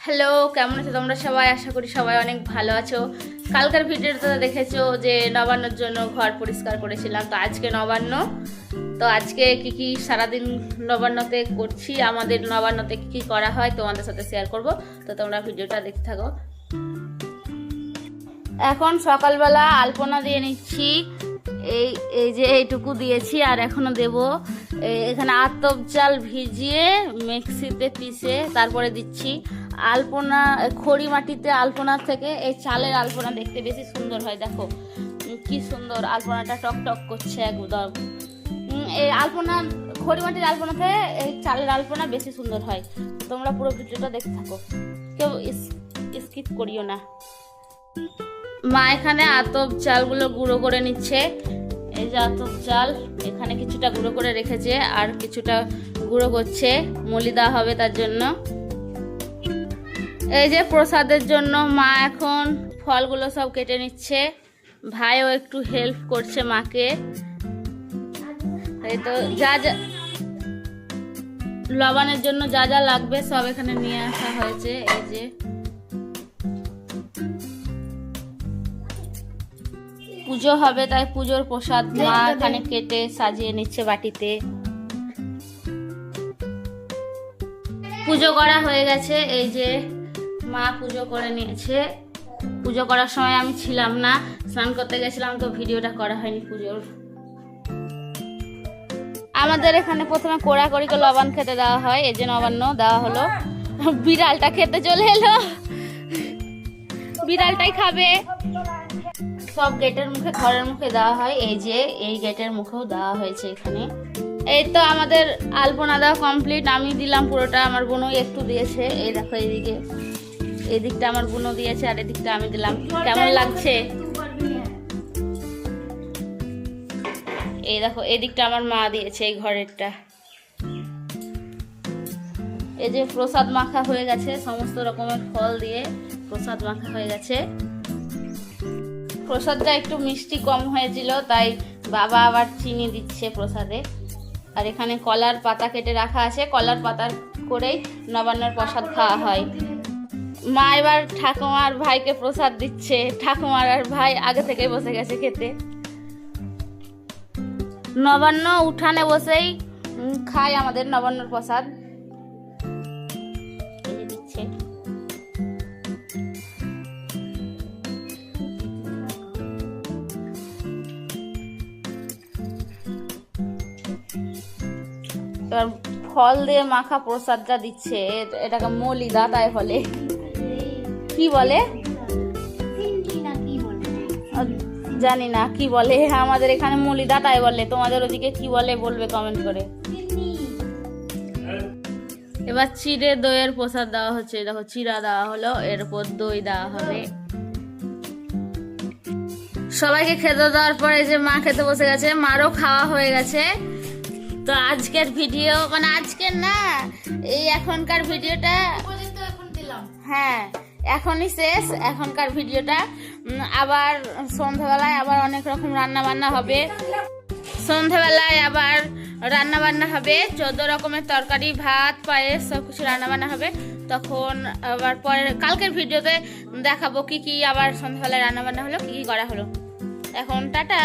Hello কেমন আছো তোমরা সবাই? আশা করি সবাই অনেক ভালো আছো। কালকার ভিডিওতে দেখেছ যে নবান্নর জন্য ঘর পরিষ্কার করেছিলাম, তো আজকে নবান্ন। তো আজকে কি কি সারাদিন নবান্নতে করছি, আমাদের নবান্নতে কি কি করা হয় তোমাদের সাথে শেয়ার করব। তো তোমরা ভিডিওটা দেখতে থাকো। এখন সকালবেলা আলপনা দিয়ে নিচ্ছি। এই এই যে এইটুকু দিয়েছি আর এখনও দেব। এখানে আতপ চাল ভিজিয়ে মিক্সিতে পিষে তারপরে দিচ্ছি আলপনা, খড়ি মাটিতে আলপনা থেকে, এই চালের আলপনা দেখতে বেশি সুন্দর হয়, দেখো। কি সুন্দর আলপনাটা টক টক করছে একদম। এই আলপনা, খড়ি মাটির আলপনা থেকে এই চালের আলপনা বেশি সুন্দর হয়। তোমরা পুরো ভিডিওটা দেখতে থাকো। কেউ স্কিপ করিও না। মা এখানে আতপ চালগুলো গুঁড়ো করে নিচ্ছে। এই যে আতপ চাল, এখানে কিছুটা গুঁড়ো করে রেখেছে আর কিছুটা গুঁড়ো করছে। মলি দেওয়া হবে তার জন্য। এই যে প্রসাদের জন্য মা এখন ফলগুলো সব কেটে নিচ্ছে। ভাইও একটু হেল্প করছে মাকে। এই তো যা যা লবণের জন্য যা যা লাগবে সব এখানে নিয়ে আসা হয়েছে। এই যে পুজো হবে তাই পুজোর প্রসাদ মা এখানে কেটে সাজিয়ে নিচ্ছে বাটিতে। পুজো করা হয়ে গেছে এই যে মা পুজো করে নিয়েছে। পুজো করার সময় আমি ছিলাম না স্নান করতে গেছিলাম তো ভিডিওটা করা হয়নি পুজোর। আমাদের এখানে প্রথমে কোড়া কড়িকে লবণ খেতে দেওয়া হয় এই যে নবান্ন দেওয়া হলো। বিড়ালটা খেতে চলে এলো। বিড়ালটাই খাবে। সব গেটের মুখে, ঘরের মুখে দেওয়া হয়। এই যে, এই গেটের মুখেও দেওয়া হয়েছে এখানে। এই তো আমাদের আলপনা দেওয়া কমপ্লিট আমি দিলাম পুরোটা, আমার বোনও একটু দিয়েছে। এই দেখো এইদিকে। এই দিকটা আমার বোনও দিয়েছে আর এদিকটা আমি দিলাম। কেমন লাগছে? এই দেখো, এদিকটা আমার মা দিয়েছে এই ঘরেরটা। এই যে প্রসাদ মাখা হয়ে গেছে, সমস্ত রকমের ফল দিয়ে প্রসাদ মাখা হয়ে গেছে। প্রসাদটা একটু মিষ্টি কম হয়েছিল, তাই বাবা আবার চিনি দিচ্ছে প্রসাদে। আর এখানে কলার পাতা কেটে রাখা আছে, কলার পাতা করেই নবান্নর প্রসাদ খাওয়া হয়। মা এবার ঠাকুমার ভাইকে প্রসাদ দিচ্ছে। ঠাকুমার আর ভাই আগে থেকে বসে গেছে খেতে। নবান্ন উঠানে বসেই খায় আমাদের নবান্নর প্রসাদ। এবার ফল দিয়ে মাখা প্রসাদটা দিচ্ছে। এটাকে মলিদা তাই বলে। কি বলে? জানি না কি বলে। আমাদের এখানে মলিদা তাই বলে। তোমাদের ওদিকে কি বলে বলবে কমেন্ট করে। এবার চিড়ে দইয়ের প্রসাদ দেওয়া হচ্ছে। দেখো চিড়া দেওয়া হলো এরপর দই দেওয়া হবে। সবাইকে খেতে দেওয়ার পরে যে মা খেতে বসে গেছে মারও খাওয়া হয়ে গেছে। তো আজকের ভিডিও মানে আজকের না এই এখনকার ভিডিওটা হ্যাঁ এখনই শেষ এখনকার ভিডিওটা। আবার সন্ধ্যাবেলায় আবার অনেক রকম রান্না বান্না হবে। সন্ধ্যাবেলায় আবার রান্না বান্না হবে চোদ্দ রকমের তরকারি ভাত পায়েস সব কিছু রান্না বান্না হবে। তখন আবার পরে কালকের ভিডিওতে দেখাবো কি কি আবার সন্ধ্যাবেলায় রান্না বান্না হলো কি কি করা হলো। এখন টাটা।